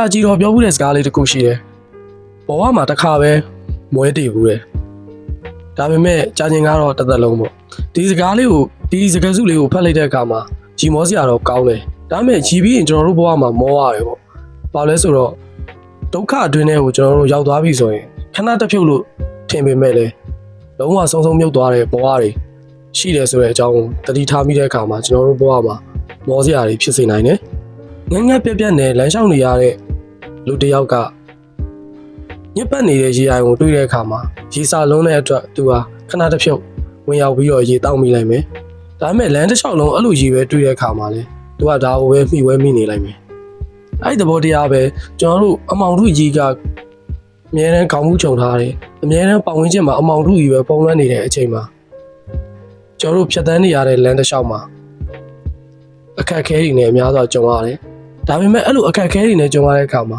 အကြီးတော်ပြောမှုတဲ့စကားလေးတစ်ခုရှိတယ်ဘဝမှာတစ်ခါပဲမွဲတည်ဘူးတယ်ဒါပေမဲ့ကြာချင်းကတော့တစ်သက်လုံးပေါ့ဒီစကားလေးကိုဒီစကားစုလေးကိုဖတ်လိုက်တဲ့အခါမှာဂျီမောစရာတော့ကောင်းတယ်ဒါပေမဲ့ဂျီပြီးရင်ကျွန်တော်တို့ဘဝမှာမောရတယ်ပေါ့ဘာလဲဆိုတော့ဒုက္ခအတွင်းထဲကိုကျွန်တော်တို့ရောက်သွားပြီဆိုရင်ခဏတစ်ဖြုတ်လို့ထင်ပေမဲ့လေလုံးဝဆုံးဆုံးမြုပ်သွားတဲ့ဘဝတွေရှိတယ်ဆိုတဲ့အကြောင်းကိုတတိထားမိတဲ့အခါမှာကျွန်တော်တို့ဘဝမှာမောစရာတွေဖြစ်စေနိုင်တယ်ငငက်ပြက်ပြက်နဲ့လမ်းလျှောက်နေရတဲ့ လူတစ်ယောက်ကညစ်ပတ်နေတဲ့ရေအိုင်ကိုတွေ့တဲ့အခါမှာရေစာလုံးတဲ့အတွက်သူဟာခဏတစ်ဖြုတ်ဝင်ရောက်ပြီးတော့ရေတောက်မိလိုက်မယ်။ဒါပေမဲ့လမ်းတစ်လျှောက်လုံးအဲ့လိုရေပဲတွေ့တဲ့အခါမှာလေသူကဒါကိုပဲမှီဝဲမိနေလိုက်မယ်။အဲ့ဒီသဘောတရားပဲကျွန်တော်တို့အမောင်တို့ကြီးကအမြဲတမ်းခေါင်းမှုခြုံထားတယ်။အမြဲတမ်းပတ်ဝန်းကျင်မှာအမောင်တို့ကြီးပဲပုံလွှမ်းနေတဲ့အချိန်မှာကျွန်တော်တို့ဖြတ်တန်းနေရတဲ့လမ်းတစ်လျှောက်မှာအခက်အခဲတွေနဲ့အများစွာကြုံရတယ်။ဒါပေမဲ့အဲ့လိုအခက်အခဲတွေနဲ့ကြုံရတဲ့အခါမှာ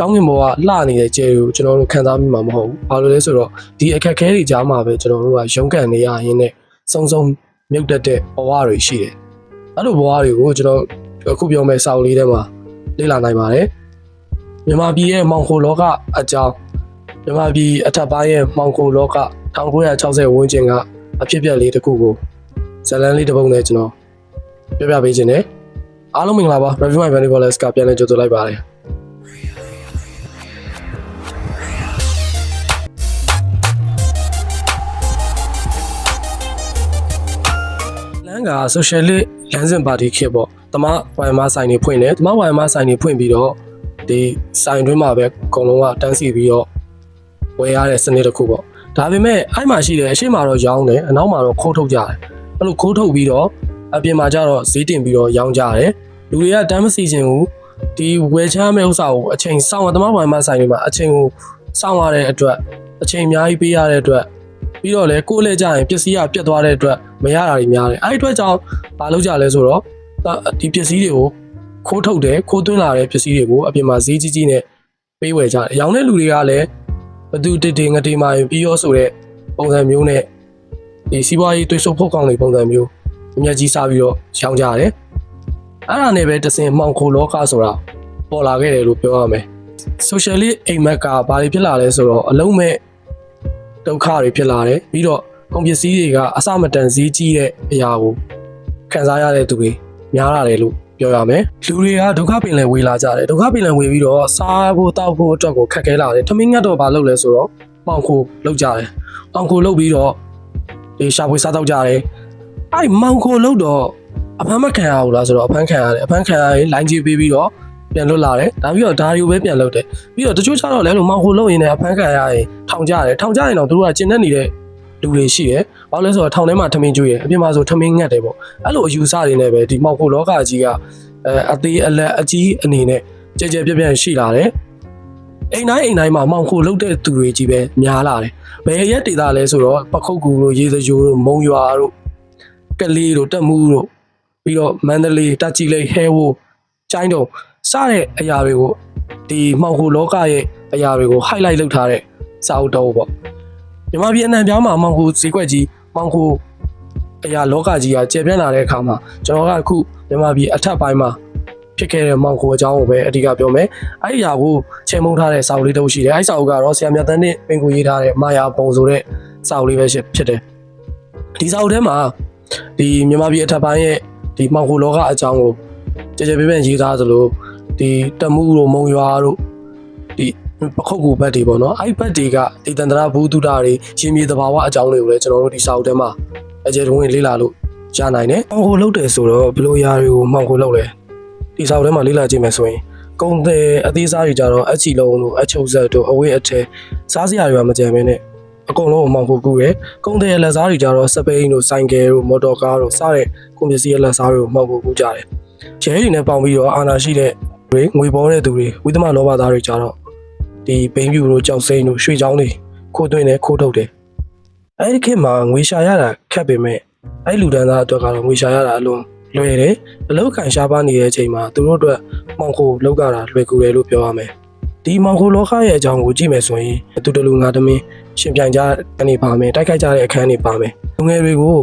ကောင်းကင်ဘဝလှနေတဲ့ကျဲကိုကျွန်တော်တို့ခံစားမိမှာမဟုတ်ဘူး။ဘာလို့လဲဆိုတော့ဒီအခက်အခဲတွေကြားမှာပဲကျွန်တော်တို့ကရုန်းကန်နေရရင်နဲ့စုံစုံမြုပ်တက်တဲ့ဘဝတွေရှိတယ်။အဲ့လိုဘဝတွေကိုကျွန်တော်အခုပြောမယ့်စာအုပ်လေးထဲမှာလေ့လာနိုင်ပါတယ်။မြန်မာပြည်ရဲ့မောင်ခိုလောကအကြောင်းမြန်မာပြည်အထက်ပိုင်းရဲ့မောင်ခိုလောက1960ဝန်းကျင်ကအဖြစ်အပျက်လေးတစ်ခုကိုဇတ်လန်းလေးတစ်ပုဒ်နဲ့ကျွန်တော်ပြပြပေးခြင်းနဲ့အားလုံးမင်္ဂလာပါ Review My Vanity Wallace ကပြန်လည်ကြိုဆိုလိုက်ပါတယ် လမ်းက social လမ်းစဉ်ပါတီခေတ်ပေါ့တမဝိုင်မဆိုင်နေဖွင့်တယ်တမဝိုင်မဆိုင်နေဖွင့်ပြီးတော့ဒီဆိုင်တွင်းမှာပဲအကုန်လုံးကတန်းစီပြီးတော့ဝယ်ရတဲ့စနစ်တစ်ခုပေါ့ဒါပေမဲ့အဲ့မှာရှိတယ်အရှိမတော့ရောင်းတယ်အနောက်မှာတော့ခိုးထုတ်ကြတယ်အဲ့လိုခိုးထုတ်ပြီးတော့အပြင်မှာကျတော့ဈေးတင်ပြီးတော့ရောင်းကြတယ်လူတွေကတမ်းမစီခြင်းဘူးဒီဝယ်ချမ်းမဲ့ဥစ္စာကိုအချိန်စောင့်ရတမဝိုင်မဆိုင်တွေမှာအချိန်ကိုစောင့်ရတဲ့အတွက်အချိန်အများကြီးပေးရတဲ့အတွက် ပြီးတော့လေကိုယ်လည်းကြရင်ပစ္စည်းကပြတ်သွားတဲ့အတွက်မရတာတွေများတယ်အဲ့ဒီအတွက်ကြောင့်မလုပ်ကြလဲဆိုတော့ဒီပစ္စည်းတွေကိုခိုးထုတ်တယ်ခိုးသွင်းလာတဲ့ပစ္စည်းတွေကိုအပြင်မှာဈေးကြီးကြီးနဲ့ပေးဝယ်ကြတယ်ရောင်းတဲ့လူတွေကလည်းဘသူတစ်တေငတေမာရင်ပြီးရောဆိုတဲ့ပုံစံမျိုးနဲ့ဒီစီးပွားရေးတွေးဆုပ်ဖို့ကောင်းတဲ့ပုံစံမျိုးအမြတ်ကြီးစားပြီးတော့ရောင်းကြတယ်အဲ့ဒါနဲ့ပဲတစင်မှောင်ခိုလောကဆိုတာပေါ်လာခဲ့တယ်လို့ပြောရမယ် socialist အိမ်မက်ကဘာတွေဖြစ်လာလဲဆိုတော့အလုံးမဲ့ ဒုက္ခတွေဖြစ်လာတယ်ပြီးတော့ကုန်ပစ္စည်းတွေကအစမတန်ဈေးကြီးတဲ့အရာကိုခံစားရတဲ့သူတွေများလာတယ်လို့ပြောရမယ်လူတွေကဒုက္ခပင်လယ်ဝေလာကြတယ်ဒုက္ခပင်လယ်ဝေပြီးတော့စားဖို့တောက်ဖို့အတွက်ကိုခက်ခဲလာတယ်ထမင်းငတ်တော့ဘာလုပ်လဲဆိုတော့ပေါင်ခိုလုပ်ကြတယ်ပေါင်ခိုလုပ်ပြီးတော့ဒီရှာဖွေစားတော့ကြတယ်အဲ့မောင်ခိုလုပ်တော့အဖမ်းမခံရဘူးလားဆိုတော့အဖမ်းခံရတယ်အဖမ်းခံရရင်လိုင်းကြီးပေးပြီးတော့ပြန်လွတ်လာတယ်ဒါပြီးတော့ဒါတွေကိုပဲပြန်လုပ်တယ်ပြီးတော့တချို့ကျတော့လည်းလို့မောင်ခိုလုပ်ရင်လည်းအဖမ်းခံရရင် ထောင်ကြရတယ်ထောင်ကြရင်တော့သူတို့ကကျင်တဲ့နေတဲ့လူတွေရှိတယ်ဘာလို့လဲဆိုတော့ထောင်ထဲမှာထမင်းကျွေးတယ်အပြင်မှာဆိုထမင်းငတ်တယ်ပေါ့အဲ့လိုအယူဆတွေနဲ့ပဲဒီမောင်ခိုလောကကြီးကအဲအသေးအလက်အကြီးအနေနဲ့ကြဲကြဲပြန့်ပြန့်ရှိလာတယ်အိမ်တိုင်းအိမ်တိုင်းမှာမောင်ခိုလုတ်တဲ့သူတွေကြီးပဲများလာတယ်ဘယ်ရက်ဒေသလဲဆိုတော့ပခုတ်ကူတို့ရေစကြိုးတို့မုံရွာတို့ကလေးတို့တက်မှုတို့ပြီးတော့မန္တလေးတက်ကြီးလေးဟဲဝိုကျိုင်းတုံစတဲ့အရာတွေကိုဒီမှောင်ခိုလောကရဲ့အရာတွေကို highlight လုပ်ထားတဲ့ စာအုပ်တော်ပေါ့မြန်မာပြည်အနှံ့ပြားမှာမှောင်ခိုဈေးကွက်ကြီးမှောင်ခိုအရာလောကကြီးကကျေပြန့်လာတဲ့အခါမှာကျွန်တော်ကအခုမြန်မာပြည်အထက်ပိုင်းမှာဖြစ်ခဲ့တဲ့မောင်ခိုအကြောင်းကိုပဲအဓိကပြောမယ်။အဲ့ဒီအရာကိုချေမှုန်းထားတဲ့စာအုပ်လေးတစ်ခုရှိတယ်။အဲ့ဒီစာအုပ်ကတော့ဆရာမြတ်တန်းနဲ့ပင်ကိုရေးထားတဲ့မာယာပုံဆိုတဲ့စာအုပ်လေးပဲဖြစ်တယ်။ဒီစာအုပ်ထဲမှာဒီမြန်မာပြည်အထက်ပိုင်းရဲ့ဒီမောင်ခိုလောကအကြောင်းကိုကြကြပြပြရေးထားသလိုဒီတမှုတို့မုံရွာတို့ဒီ ပခုတ်ကူဘက်တွေပေါ့နော်အဲ့ဒီဘက်တွေကဒီတန္တရာဘူးတုဒ္ဒတွေရှင်မြေတဘာဝအကြောင်းတွေကိုလည်းကျွန်တော်တို့ဒီစာအုပ်ထဲမှာအကျယ်တုံးဝင်လေ့လာလို့ရနိုင်တယ်။မောင်ခိုလုပ်တယ်ဆိုတော့ဘယ်လိုຢာတွေကိုမောင်ခိုလုပ်လဲဒီစာအုပ်ထဲမှာလေ့လာကြည့်မယ်ဆိုရင်ကုံတဲ့အသေးစားတွေကြတော့အချီလုံးတို့အချုပ်ဆက်တို့အဝေးအထည်စားစရာတွေကမကြံမင်းနဲ့အကုန်လုံးကိုမောင်ခိုကူတယ်။ကုံတဲ့လက်စားတွေကြတော့စပိန်တို့ဆိုင်ကယ်တို့မော်တော်ကားတို့စတဲ့ကုန်ပစ္စည်းရဲ့လက်စားတွေကိုမောင်ခိုကူကြတယ်။ကျဲတွေနဲ့ပေါင်ပြီးတော့အာနာရှိတဲ့တွေငွေပေါ်တဲ့သူတွေဝိသမလောဘသားတွေကြတော့ ဒီဘိန်းပြူတို့ကြောက်စိမ့်တို့ရွှေချောင်းတွေခိုးသွင်းတယ်ခိုးထုတ်တယ်။အဲဒီခေတ်မှာငွေရှာရတာခက်ပေမဲ့အဲ့လူဒန်းသားအတွက်ကတော့ငွေရှာရတာအလွန်လွယ်တယ်အလောက်ကန်ရှားပါနေတဲ့အချိန်မှာသူတို့အတွက်မောင်ခိုလောက်ကြတာလွယ်ကူတယ်လို့ပြောရမယ်ဒီမောင်ခိုလောကရဲ့အကြောင်းကိုကြည့်မယ်ဆိုရင်သူတလူငါသမင်းရှင်ပြိုင်ကြအနေပါမယ်တိုက်ခိုက်ကြတဲ့အခန်းတွေပါမယ်လူငယ်တွေကို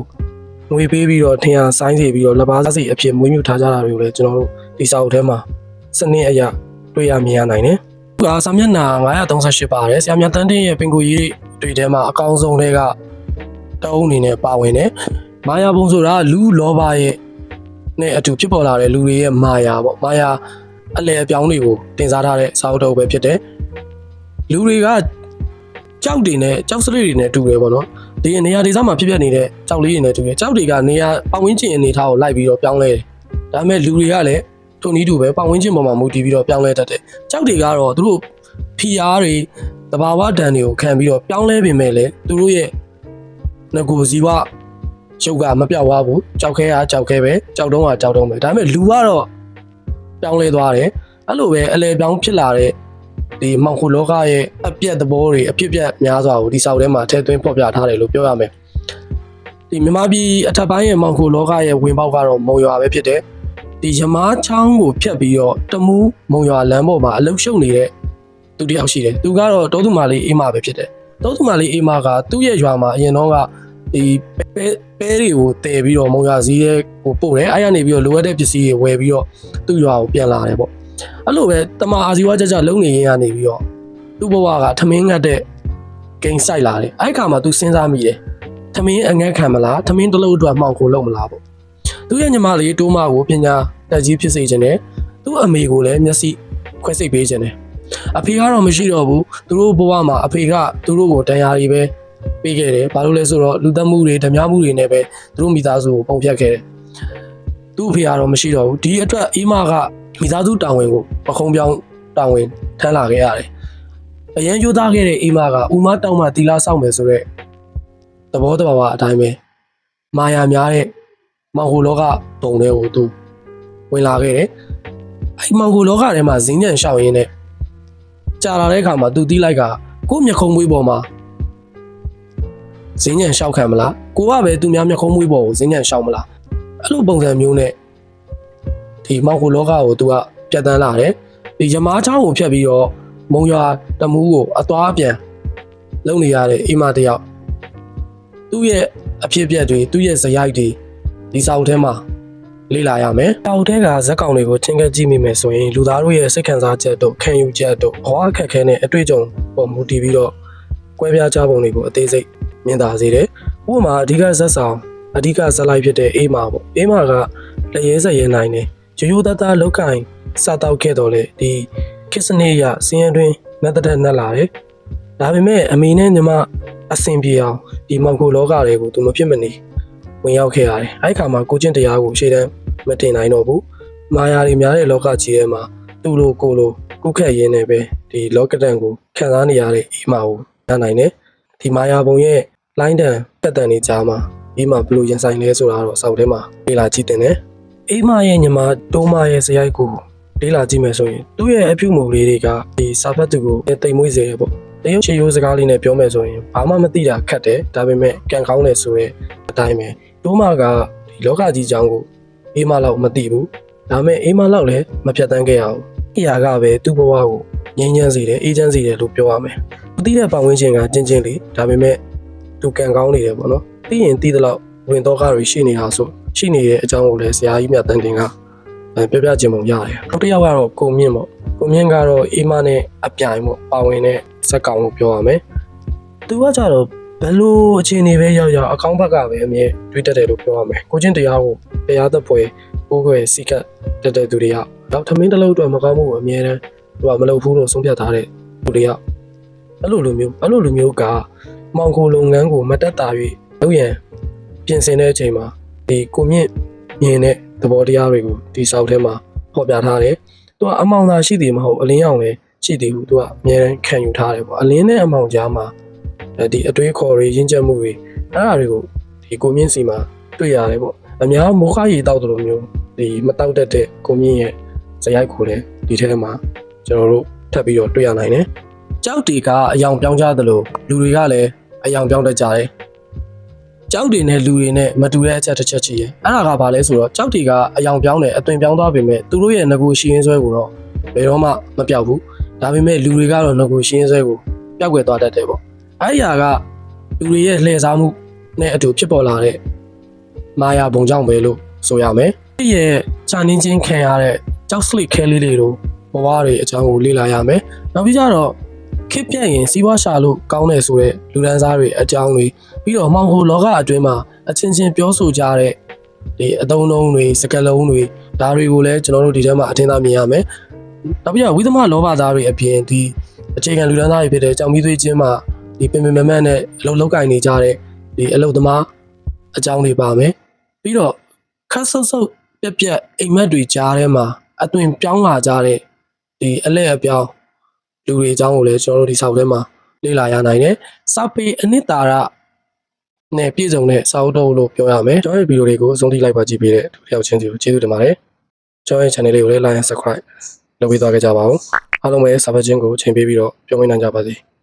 ငွေပေးပြီးတော့ထင်ရဆိုင်းစီပြီးတော့လက်ပါစီအဖြစ်မွေးမြူထားကြတာတွေကိုလည်းကျွန်တော်တို့ဒီစာအုပ်ထဲမှာစနစ်အရတွေ့ရမြင်ရနိုင်တယ်။ ဒါစာမျက်နှာ938ပါတယ်။ဆရာမြတ်တန်းတင်ရဲ့ပင်ကိုကြီးတွေထဲမှာအကောင်းဆုံးတွေကတအုပ်အနေနဲ့ပါဝင်တယ်။မာယာဘုံဆိုတာလူလောဘရဲ့နဲ့အတူဖြစ်ပေါ်လာတဲ့လူတွေရဲ့မာယာပေါ့။မာယာအလဲအပြောင်းတွေကိုတင်စားထားတဲ့စာအုပ်တော်ပဲဖြစ်တယ်။လူတွေကကြောက်တွေနဲ့ကြောက်စရိတွေနဲ့တူတယ်ပေါ့နော်။ဒီနေရာဒေသမှာဖြစ်ပျက်နေတဲ့ကြောက်လေးတွေနဲ့တူတယ်။ကြောက်တွေကနေရာပတ်ဝန်းကျင်အနေထားကိုလိုက်ပြီးတော့ပြောင်းလဲတယ်။ဒါပေမဲ့လူတွေကလည်း ထိုနည်းတူပဲပတ်ဝန်းကျင်ပေါ်မှာမူတည်ပြီးတော့ပြောင်းလဲတတ်တယ်။ကြောက်တွေကတော့သူတို့ဖီအားတွေတဘာဝတန်တွေကိုခံပြီးတော့ပြောင်းလဲပြင်မဲ့လေသူတို့ရဲ့ငကိုဇီဝရုပ်ကမပြောက်သွားဘူး။ကြောက်ခဲအားကြောက်ခဲပဲကြောက်တုံးကကြောက်တုံးပဲ။ဒါပေမဲ့လူကတော့ပြောင်းလဲသွားတယ်။အဲ့လိုပဲအလဲပြောင်းဖြစ်လာတဲ့ဒီမောင်ခိုလောကရဲ့အပြက်သဘောတွေအဖြစ်ပြက်များစွာကိုဒီစာအုပ်ထဲမှာထည့်သွင်းဖော်ပြထားတယ်လို့ပြောရမယ်။ဒီမြန်မာပြည်အထက်ပိုင်းရဲ့မောင်ခိုလောကရဲ့ဝင်ပေါက်ကတော့မုံရွာပဲဖြစ်တယ်။ ဒီရမားချောင်းကိုဖြတ်ပြီးတော့တမူးမုံရွာလမ်းပေါ်မှာအလုရှုပ်နေတဲ့သူတစ်ယောက်ရှိတယ်။သူကတော့တောသူမာလေးအေးမပဲဖြစ်တယ်။တောသူမာလေးအေးမကသူ့ရဲ့ရွာမှာအရင်တော့ကဒီပဲပဲတွေကိုတည်ပြီးတော့မုံရွာစည်းရဲ့ကိုပို့တယ်။အဲ့ရနေပြီးတော့လိုအပ်တဲ့ပစ္စည်းတွေဝယ်ပြီးတော့သူ့ရွာကိုပြန်လာတယ်ပေါ့။အဲ့လိုပဲတမအာဇီဝကြကြလုံနေရင်ကနေပြီးတော့သူ့ဘဝကထမင်းငတ်တဲ့ဂိမ်းဆိုင်လာတယ်။အဲ့ခါမှာသူစဉ်းစားမိတယ်။ထမင်းအငတ်ခံမလားထမင်းတစ်လုံးအတွက်မှောင်ကိုလုံးမလားပေါ့။ သူ့ရဲ့ညီမလေးတိုးမကိုပညာတက်ကြီးဖြစ်စေခြင်းနဲ့သူ့အမေကိုလည်းမျက်စိခွဲစိတ်ပေးခြင်းနဲ့အဖေကတော့မရှိတော့ဘူးသူတို့ဘဝမှာအဖေကသူတို့ကိုတရားတွေပဲပေးခဲ့တယ်ဘာလို့လဲဆိုတော့လူသက်မှုတွေဓမြမှုတွေနဲ့ပဲသူတို့မိသားစုကိုပုံဖြတ်ခဲ့တယ်သူ့အဖေကတော့မရှိတော့ဘူးဒီအတွက်အေးမကမိသားစုတာဝန်ကိုပခုံးပြောင်းတာဝန်ထမ်းလာခဲ့ရတယ်အရန်ကြိုးစားခဲ့တဲ့အေးမကဦးမတောင်းမှတီလာဆောင်မယ်ဆိုတော့သဘောတဘာဝအတိုင်းပဲမာယာများတဲ့ မောင်ဟိုလောကတုံတွေကိုသူဝင်လာခဲ့တယ်အဲ့မောင်ဟိုလောကထဲမှာဇင်းညံရှောက်ရင်းနဲ့ကြာလာတဲ့အခါမှာသူတီးလိုက်ကကိုယ့်မျက်ခုံးမွေးပေါ်မှာဇင်းညံရှောက်ခံမလားကိုကပဲသူများမျက်ခုံးမွေးပေါ်ကိုဇင်းညံရှောက်မလားအဲ့လိုပုံစံမျိုးနဲ့ဒီမောင်ဟိုလောကကိုသူကပြတ်တန်းလာတယ်ဒီရမားချောင်းကိုဖြတ်ပြီးတော့မုံရွာတမူးကိုအသွားပြန်လုံနေရတဲ့အိမ်မတစ်ယောက်သူ့ရဲ့အဖြစ်အပျက်တွေသူ့ရဲ့ဇယိုက်တွေ ဒီစာအုပ်ထဲမှာလေ့လာရမယ်။တောက်တဲ့ကဇက်ကောင်တွေကိုချင်းကပ်ကြည့်မိမယ်ဆိုရင်လူသားတို့ရဲ့စိတ်ခံစားချက်တို့ခံယူချက်တို့ဘဝအခက်အခဲနဲ့အတွေ့အကြုံပေါ်မူတည်ပြီးတော့ကွဲပြားကြပုံတွေကိုအသေးစိတ်မြင်သာစေတယ်။ဥပမာအဓိကဇက်ဆောင်အဓိကဇက်လိုက်ဖြစ်တဲ့အေးမာပေါ့။အေးမာကလက်ရဲဆက်ရဲနိုင်တယ်။ရိုးရိုးသားသားလောက်ကင်စတောက်ခဲ့တော့လေဒီခစ်စနေရစင်းရဲတွင်နတ်တဲ့နတ်လာတယ်။ဒါပေမဲ့အမေနဲ့ညီမအဆင်ပြေအောင်ဒီမောင်ကိုလောကတွေကိုသူမဖြစ်မနေ ဝင်ရောက်ခဲ့ရတယ်။အဲ့ခါမှာကိုချင်းတရားကိုရှေ့တန်းမတင်နိုင်တော့ဘူး။မာယာတွေများတဲ့လောကကြီးထဲမှာသူ့လိုကိုလိုကုခက်ရင်းနဲ့ပဲဒီလောကဒန်ကိုခံစားနေရတဲ့အိမ်မာကိုရနိုင်တယ်။ဒီမာယာဘုံရဲ့လိုင်းတန်တက်တန်နေကြားမှာအိမ်မာဘယ်လိုရင်ဆိုင်လဲဆိုတာတော့စောက်ထဲမှာလေ့လာကြည့်တင်တယ်။အိမ်မာရဲ့ညီမတိုးမရဲ့ဇယိုက်ကိုလေ့လာကြည့်မယ်ဆိုရင်သူ့ရဲ့အပြုမူလေးတွေကဒီစာဖတ်သူကိုတိမ်မွေးစေရပေါ့။တရုတ်ချေရိုးစကားလေးနဲ့ပြောမယ်ဆိုရင်ဘာမှမသိတာခက်တယ်ဒါပေမဲ့ကံကောင်းတယ်ဆိုရဲအတိုင်းပဲ တိုးမကဒီလောကကြီးကြောင်းကိုအေးမလောက်မသိဘူးဒါပေမဲ့အေးမလောက်လည်းမဖြတ်တန်းခဲ့ရအောင်အရာကပဲသူ့ဘဝကိုငြိမ်းချမ်းစေတယ်အေးချမ်းစေတယ်လို့ပြောရမယ်မသိတဲ့ပတ်ဝန်းကျင်ကချင်းချင်းလေးဒါပေမဲ့သူကံကောင်းနေတယ်ပေါ့နော်သိရင်သိသလောက်ဝင်တော့ကားတွေရှိနေတာဆိုရှိနေတဲ့အကြောင်းကိုလည်းဆရာကြီးမြတ်တန်တင်ကအဲပြောပြခြင်းပုံရတယ်နောက်တစ်ယောက်ကတော့ကိုမြင့်ပေါ့ကိုမြင့်ကတော့အေးမနဲ့အပြိုင်ပေါ့ပါဝင်တဲ့ဇက်ကောင်လို့ပြောရမယ်သူကကြတော့ ဘယ်လိုအခြေအနေပဲရောက်ရောက်အကောင့်ဘက်ကပဲအမြဲတွေးတတ်တယ်လို့ပြောရမယ်ကိုချင်းတရားကိုတရားသက်ပွဲကိုယ်ွယ်စီကတ်တက်တဲ့သူတွေကတော့ထမင်းတစ်လုံးအတွက်မကောင်းမှုကိုအမြဲတမ်းသူကမလုပ်ဘူးလို့ဆုံးဖြတ်ထားတဲ့သူတွေကအဲ့လိုလိုမျိုးအဲ့လိုလိုမျိုးကမောင်ကိုလုပ်ငန်းကိုမတက်တာ၍လုပ်ရန်ပြင်ဆင်တဲ့အချိန်မှာဒီကိုမြင့်မြင်တဲ့သဘောတရားတွေကိုဒီစောက်ထဲမှာဖော်ပြထားတယ်သူကအမောင်သာရှိသေးမဟုတ်အလင်းရောင်လည်းရှိသေးဘူးသူကအမြဲတမ်းခံယူထားတယ်ပေါ့အလင်းနဲ့အမောင်ကြားမှာ အဲဒီအတွေးခေါ်တွေရင်းချက်မှုတွေအဲ့ဒါတွေကိုဒီကိုမြင့်စီမှာတွေ့ရတယ်ပေါ့အများမောခရီတောက်တယ်လို့မျိုးဒီမတောက်တတ်တဲ့ကိုမြင့်ရဲ့ဇယိုက်ကိုလည်းဒီထဲမှာကျွန်တော်တို့ထပ်ပြီးတော့တွေ့ရနိုင်တယ်ကြောက်တီကအယောင်ပြောင်းကြသလိုလူတွေကလည်းအယောင်ပြောင်းတတ်ကြတယ်ကြောက်တွေနဲ့လူတွေနဲ့မတူတဲ့အချက်တစ်ချက်ချီရဲ့အဲ့ဒါကဘာလဲဆိုတော့ကြောက်တီကအယောင်ပြောင်းတယ်အသွင်ပြောင်းသွားပေမဲ့သူတို့ရဲ့ငကိုရှိရင်းဆွဲကိုတော့ဘယ်တော့မှမပြောက်ဘူးဒါပေမဲ့လူတွေကတော့ငကိုရှိရင်းဆွဲကိုပျောက်ကွယ်သွားတတ်တယ်ပေါ့ အဲ့ဒီဟာကလူတွေရဲ့လှည့်စားမှုနဲ့အတူဖြစ်ပေါ်လာတဲ့မာယာဘုံကြောင့်ပဲလို့ဆိုရမယ်။ဒီရဲ့ချာနင်းချင်းခံရတဲ့ကြောက်စလိခဲလေးတွေတို့ဘဝတွေအကြောင်းကိုလေ့လာရမယ်နောက်ပြီးကြတော့ခစ်ပြက်ရင်စီးပွားရှာလို့ကောင်းတယ်ဆိုတဲ့လူဒန်းစားတွေအကြောင်းတွေပြီးတော့မှောင်ခိုလောကအတွင်းမှာအချင်းချင်းပြောဆိုကြတဲ့ဒီအသုံးအနှုန်းတွေစကားလုံးတွေဒါတွေကိုလည်းကျွန်တော်တို့ဒီထဲမှာအထင်သာမြင်ရမယ်နောက်ပြီးတော့ဝိသမလောဘသားတွေအပြင်ဒီအခြေခံလူဒန်းသားတွေဖြစ်တဲ့ကြောင်မီးသွေးချင်းမှာ ဒီပင်ပင်မမတ်နဲ့အလုပ်လောက်ကင်နေကြတဲ့ဒီအလုပ်သမားအကြောင်းတွေပါမယ်ပြီးတော့ခတ်ဆုပ်ဆုပ်ပြက်ပြက်အိမ်မက်တွေကြားထဲမှာအသွင်ပြောင်းလာကြတဲ့ဒီအလဲအပြောင်းလူတွေအကြောင်းကိုလည်းကျွန်တော်တို့ဒီဆောက်ထဲမှာလေ့လာရနိုင်တယ်စာပေအနှစ်သာရနဲ့ပြည့်စုံတဲ့စာအုပ်တော်လို့ပြောရမယ်ကျွန်တော်ရဲ့ဗီဒီယိုတွေကိုအဆုံးထိလိုက်ပါကြည့်ပေးတဲ့ဒုတိယချင်းစီကိုကျေးဇူးတင်ပါတယ်ကျွန်တော်ရဲ့ channel လေးကိုလည်း like and subscribe လုပ်ပေးသွားကြပါဦးအားလုံးပဲ subscribe ကိုချိန်ပေးပြီးတော့ပြောင်းဝင်နိုင်ကြပါစေ